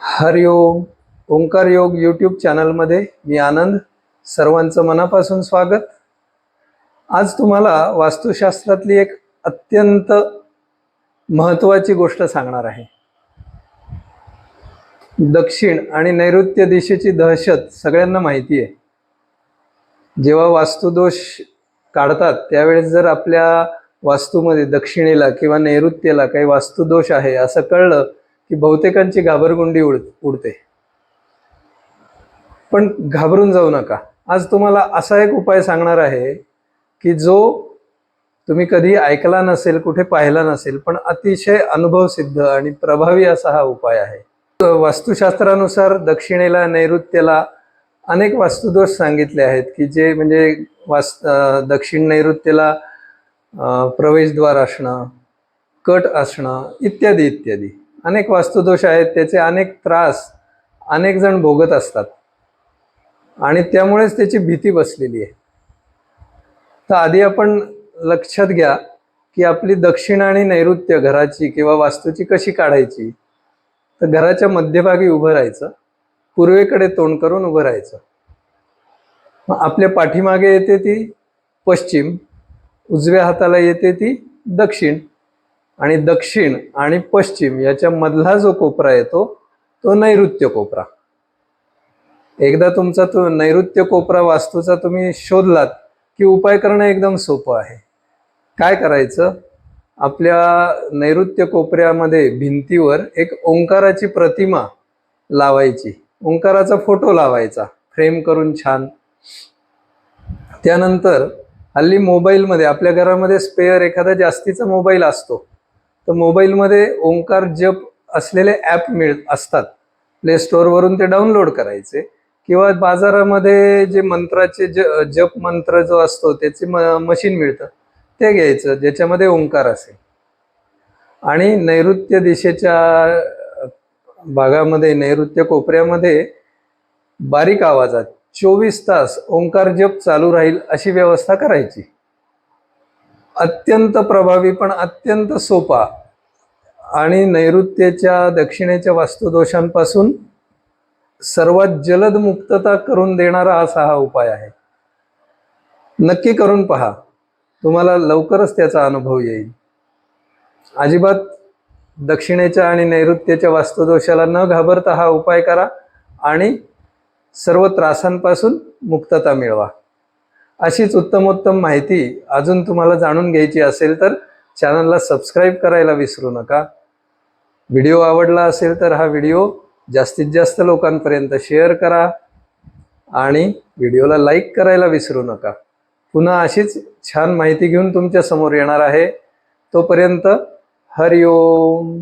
हरिओम ओंकार योग यूट्यूब चॅनलमध्ये मी आनंद. सर्वांचं मनापासून स्वागत. आज तुम्हाला वास्तुशास्त्रातली एक अत्यंत महत्त्वाची गोष्ट सांगणार आहे. दक्षिण आणि नैऋत्य दिशेची दहशत सगळ्यांना माहिती आहे जेव्हा वास्तुदोष काढतात त्यावेळेस जर आपल्या वास्तूमध्ये दक्षिणेला किंवा नैऋत्येला काही वास्तुदोष आहे असं कळलं की बहुतेकांची घाबरगुंडी उड उडते. पण घाबरून जाऊ नका. आज तुम्हाला असा एक उपाय सांगणार आहे की जो तुम्ही कधी ऐकला नसेल कुठे पाहिला नसेल पण अतिशय अनुभवसिद्ध आणि प्रभावी असा हा उपाय आहे. वास्तुशास्त्रानुसार दक्षिणेला नैऋत्येला अनेक वास्तुदोष सांगितले आहेत की जे म्हणजे वास् दक्षिण नैऋत्येला प्रवेशद्वार असणं कट असणं इत्यादी इत्यादी. अनेक वास्तुदोष आहेत त्याचे अनेक त्रास अनेक जण भोगत असतात. आणि त्यामुळेच त्याची भीती बसलेली आहे. तर आधी आपण लक्षात घ्या की आपली दक्षिण आणि नैऋत्य घराची किंवा वास्तूची कशी काढायची तर घराच्या मध्यभागी उभं राहायचं पूर्वेकडे तोंड करून उभं राहायचं. मग आपल्या पाठीमागे येते ती पश्चिम उजव्या हाताला येते ती दक्षिण. आणि दक्षिण आणि पश्चिम याच्या मधला जो कोपरा येतो तो नैऋत्य कोपरा. एकदा तुमचा तो नैऋत्य कोपरा वास्तूचा तुम्ही शोधलात की उपाय करणं एकदम सोपं आहे. काय करायचं? आपल्या नैऋत्य कोपऱ्यामध्ये भिंतीवर एक ओंकाराची प्रतिमा लावायची. ओंकाराचा फोटो लावायचा फ्रेम करून छान. त्यानंतर हल्ली मोबाईलमध्ये आपल्या घरामध्ये स्पेअर एखादा जास्तीचा मोबाईल असतो. तर मोबाईलमध्ये ओंकार जप असलेले ॲप मिळ असतात. प्ले स्टोअरवरून ते डाउनलोड करायचे. किंवा बाजारामध्ये जे मंत्राचे ज जप मंत्र जो असतो त्याचे म मशीन मिळतं. ते घ्यायचं ज्याच्यामध्ये ओंकार असेल. आणि नैऋत्य दिशेच्या भागामध्ये नैऋत्य कोपऱ्यामध्ये बारीक आवाजात चोवीस तास ओंकार जप चालू राहील अशी व्यवस्था करायची. अत्यंत प्रभावी पण अत्यंत सोपा आणि नैऋत्येच्या दक्षिणेच्या वास्तुदोषांपासून सर्वात जलद मुक्तता करून देणारा असा हा उपाय आहे. नक्की करून पहा. तुम्हाला लवकरच त्याचा अनुभव येईल. अजिबात दक्षिणेच्या आणि नैऋत्येच्या वास्तुदोषाला न घाबरता हा उपाय करा आणि सर्व त्रासांपासून मुक्तता मिळवा. अशीच उत्तमोत्तम माहिती अजून तुम्हाला जाणून घ्यायची असेल तर चॅनलला सबस्क्राईब करायला विसरू नका. व्हिडिओ आवडला असेल तर हा व्हिडिओ जास्तीत जास्त लोकांपर्यंत शेअर करा आणि व्हिडिओला लाईक करायला विसरू नका. पुन्हा अशीच छान माहिती घेऊन तुमच्यासमोर येणार आहे. तोपर्यंत हरिओम.